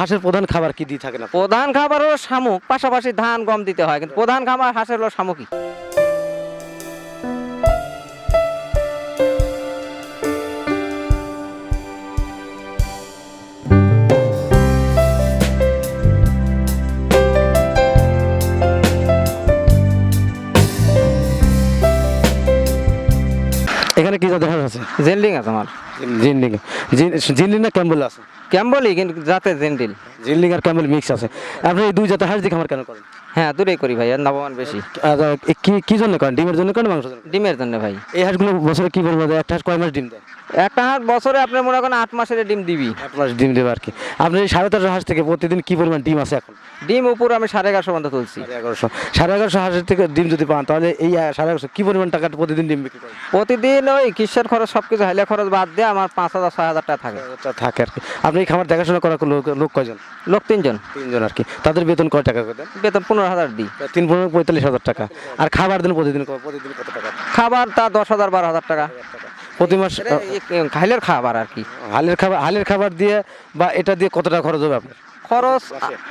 হাঁসের প্রধান খাবার কি দিয়ে থাকে না? প্রধান খাবার হলো শামুক পাশাপাশি ধান গম দিতে হয়। কিন্তু প্রধান খাবার হাঁসের হলো শামুকই। এখানে কি জাতের হাঁস আছে? জেন্ডিং আছে আমার। জিনলিং। জিনলিং না ক্যাম্বেল আছে? ক্যাম্বলি কিন্তু যাতে জেন্ডিল জিনলিং আর ক্যাম্বেল মিক্স আছে। আপনি এই দুই জাতের হাঁস দিয়ে খামার কেন করেন? হ্যাঁ দূরেই করি ভাই এর লাভবান বেশি। কি কি জন্য করেন? ডিমের জন্য করেন করেন? ডিমের জন্য ভাই। এই হাঁসগুলো বছরে কি পরিমাণ একটা হাঁস কয় মাস ডিম দেয়? একটা হাঁস বছরে আপনি মনে করেন আট মাসের ডিম দিবি। আট মাস ডিম দেবে আর কি। আপনি এই সাড়ে তেরোশো হাঁস থেকে প্রতিদিন কি পরিমাণ ডিম আছে এখন? ডিম উপর আমি সাড়ে এগারোশো পর্যন্ত তুলছি। এগারোশো। সাড়ে এগারোশো হাঁসের থেকে ডিম যদি পান তাহলে এই সাড়ে এগারোশো কি পরিমাণ টাকা প্রতিদিন ডিম বিক্রি করেন? প্রতিদিন ওই কিসের খরচ সব কিছু হাইলে খরচ বাদ দিয়ে আমার পাঁচ হাজার ছয় হাজার টাকা থাকে। থাকে আর কি। আপনি এই খামার দেখাশোনা করার লোক লোক কয়জন? লোক তিনজন। তিনজন আর কি। তাদের বেতন কয় টাকা করে দেন? বেতন পনেরো হাজার দিই। তিন পনেরো পঁয়তাল্লিশ হাজার টাকা। আর খাবার দেন প্রতিদিন প্রতিদিন কত টাকা? খাবার তা দশ হাজার বারো হাজার টাকা। প্রতি মাস খাইলের খাবার আর কি। হালের খাবার হালের খাবার দিয়ে বা এটা দিয়ে কত টাকা খরচ হবে আপনার? খরচ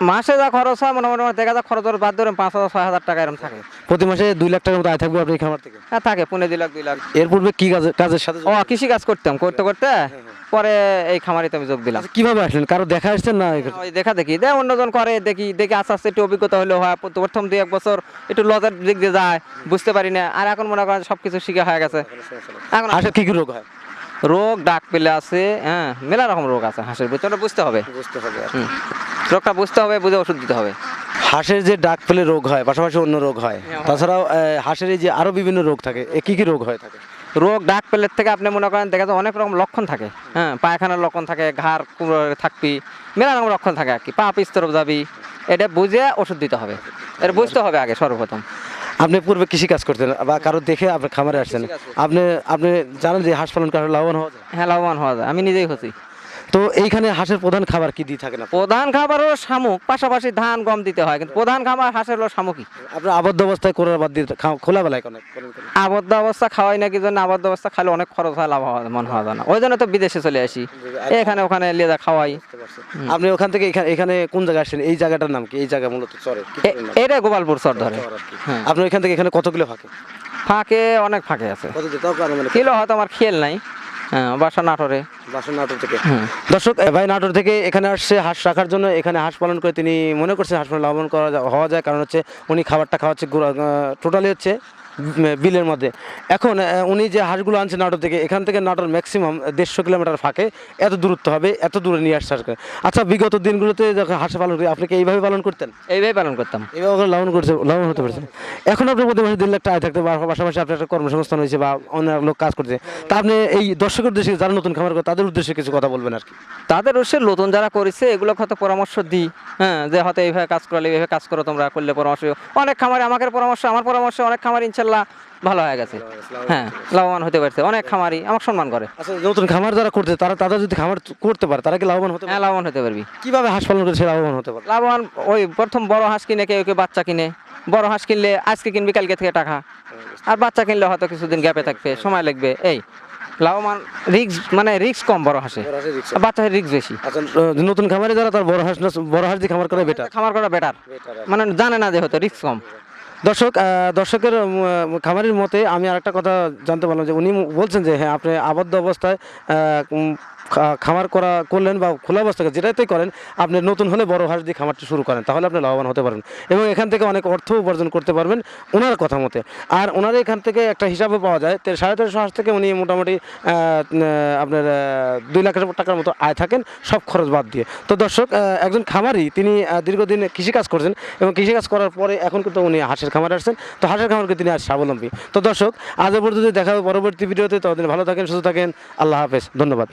মাসে? যা খরচ হয় মোটামুটি দেখা যায় খরচ বাদ ধরে পাঁচ হাজার ছয় হাজার টাকা এরকম থাকে। প্রতি মাসে দুই লাখ টাকার মতো আয় থাকবে আপনি খামার থেকে? হ্যাঁ থাকে পুনে দুই লাখ দুই লাখ। এর পূর্বে কি কাজে- কাজের সাথে ও কৃষি কাজ করতাম করতে করতে পরে এই খামারিতে আমি যোগ দিলাম। আচ্ছা, কীভাবে আসলেন? কারও দেখা আসছেন না? ওই দেখা দেখি। দে অন্যজন করে দেখি দেখি আস্তে আস্তে একটু অভিজ্ঞতা হলে হয় প্রথম- দুই এক বছর একটু লজের দিক দিয়ে যায় বুঝতে পারি না। আর এখন মনে করেন সব কিছু শিখে হয়ে গেছে। এখন হাঁসের কি কি রোগ হয়? রোগ ডাক পেলে আছে হ্যাঁ মেলা রকম রোগ আছে হাঁসের ভিতরে বুঝতে হবে। বুঝতে হবে রোগটা বুঝতে হবে বুঝে ওষুধ দিতে হবে। হাঁসের যে ডাক পেলে রোগ হয় পাশাপাশি অন্য রোগ হয়। তাছাড়াও আহ, হাঁসের যে আরও বিভিন্ন রোগ থাকে এ কি কি রোগ হয় থাকে? রোগ ডাক পেলের থেকে আপনি মনে করেন দেখা যায় অনেক রকম লক্ষণ থাকে। হ্যাঁ পায়খানার লক্ষণ থাকে ঘাড় কুমড়ো থাকবি মেলা রকম লক্ষণ থাকে আর কি। পা পিস্তরফ যাবি এটা বুঝে ওষুধ দিতে হবে। এটা বুঝতে হবে আগে সর্বপ্রথম। আপনি পূর্বে কৃষি কাজ করতেন বা কারও দেখে আপনি খামারে আসছেন আপনি আপনি জানেন যে হাঁস পালন করে লাভবান হওয়া যায়? হ্যাঁ লাভবান হওয়া যায়। আমি নিজেই হচ্ছি। তো এইখানে হাঁসের প্রধান খাবার কি দিয়ে থাকে না? প্রধান খাবার হলো শামুক পাশাপাশি ধান গম দিতে হয় কিন্তু প্রধান খাবার হাঁসের হলো শামুকই। আপনি আবদ্ধ অবস্থায় করার বাদ দিয়ে খোলা বেলায় কেন? আবদ্ধ অবস্থা খাওয়াই না কি জন্য আবদ্ধ অবস্থা খালে অনেক খরচ হয় লাভ হওয়া মন যায় না। ওই জন্য তো বিদেশে চলে আসি। এখানে ওখানে লেদা খাওয়াই। আপনি ওখান থেকে এখানে এখানে কোন জায়গায় আসছেন? এই জায়গাটার নাম কি? এই জায়গা মূলত চরে? এটা গোপালপুর চর ধরে। হ্যাঁ। আপনি ওইখান থেকে এখানে কত কিলো ফাঁকে? ফাঁকে অনেক ফাঁকে আছে। মানে কিলো হয়তো আমার খেল নাই। হ্যাঁ বাসা নাটোরে। বাসা নাটোর থেকে। দর্শক ভাই নাটোর থেকে এখানে আসছে হাঁস রাখার জন্য। এখানে হাঁস পালন করে তিনি মনে করছেন হাঁস পালন লাভবান করা হওয়া যায়। কারণ হচ্ছে উনি খাবারটা খাওয়াচ্ছে টোটালি হচ্ছে বিলের মধ্যে। এখন উনি যে হাঁসগুলো আনছে নাটোর থেকে এখান থেকে নাটোর ম্যাক্সিমাম দেড়শো কিলোমিটার ফাঁকে। এত দূরত্ব হবে এত দূরে নিয়ে আসছে হাঁসকে। আচ্ছা বিগত দিনগুলোতে যখন হাঁস পালন করি আপনি কি এইভাবে পালন করতেন? এইভাবে পালন করতাম। এইভাবে লাভবান করছে লাভবান হতে পারছে। এখন আপনার প্রতি মাসে দেড় লাখ টাকা আয় থাকতে পাশাপাশি আপনার একটা কর্মসংস্থান হয়েছে বা অন্য লোক কাজ করছে। তা আপনি এই দর্শকের উদ্দেশ্যে যারা নতুন খামার করে তাদের উদ্দেশ্যে কিছু কথা বলবেন আর কি। তাদের অবশ্যই নতুন যারা করেছে এগুলো হয়তো পরামর্শ দিই হ্যাঁ যে হয়তো এইভাবে কাজ করলে এইভাবে কাজ করো তোমরা করলে পরামর্শ অনেক খামারে আমাকে পরামর্শ আমার পরামর্শ অনেক খামার ইনশাল্লাহ ভালো হয়ে গেছে। হ্যাঁ লাভবান হতে পারছে। অনেক খামারি আমাকে সম্মান করে। আচ্ছা নতুন খামার যারা করছে তারা তারা যদি খামার করতে পারে তারা কি লাভবান হতে হ্যাঁ লাভবান হতে পারবি। কীভাবে হাঁস পালন করে সে লাভবান হতে পারে লাভবান ওই প্রথম বড় হাঁস কিনে কেউ কেউ বাচ্চা কিনে। বড় হাঁস কিনলে আজকে কিনবি কালকে থেকে টাকা। আর বাচ্চা কিনলে হয়তো কিছুদিন গ্যাপে থাকবে সময় লাগবে। এই লাভবান রিক্স মানে রিক্স কম বড় হাঁসে। বাচ্চার রিক্স বেশি। আচ্ছা নতুন খামারে যারা তার বড় হাঁস বড় হাঁস দিয়ে খামার করে বেটার খামার করা বেটার মানে জানে না যে হয়তো রিক্স কম। দর্শক দর্শকের খামারের মতে আমি আরেকটা কথা জানতে পারলাম যে উনি বলছেন যে হ্যাঁ আপনি আবদ্ধ অবস্থায় খামার করা করলেন বা খোলা অবস্থাকে যেটাতেই করেন, আপনি নতুন হলে বড় হাঁস দিয়ে খামারটি শুরু করেন, তাহলে আপনি লাভবান হতে পারবেন এবং এখান থেকে অনেক অর্থ উপার্জন করতে পারবেন ওনার কথা মতে। আর ওনার এখান থেকে একটা হিসাবে পাওয়া যায়, তে- সাড়ে তেরোশো হাঁস থেকে উনি মোটামুটি আপনার দুই লাখ টাকার মতো আয় থাকেন, সব খরচ বাদ দিয়ে। তো দর্শক একজন খামারি, তিনি দীর্ঘদিন কৃষিকাজ করছেন এবং কৃষিকাজ করার পরে এখন কিন্তু উনি হাঁসের খামারে আসছেন। তো হাঁসের খামারকে তিনি আজ স্বাবলম্বী। তো দর্শক, আজ পর্যন্ত দেখা পরবর্তী ভিডিওতে। ততদিন ভালো থাকেন, সুস্থ থাকেন। আল্লাহ হাফেজ। ধন্যবাদ।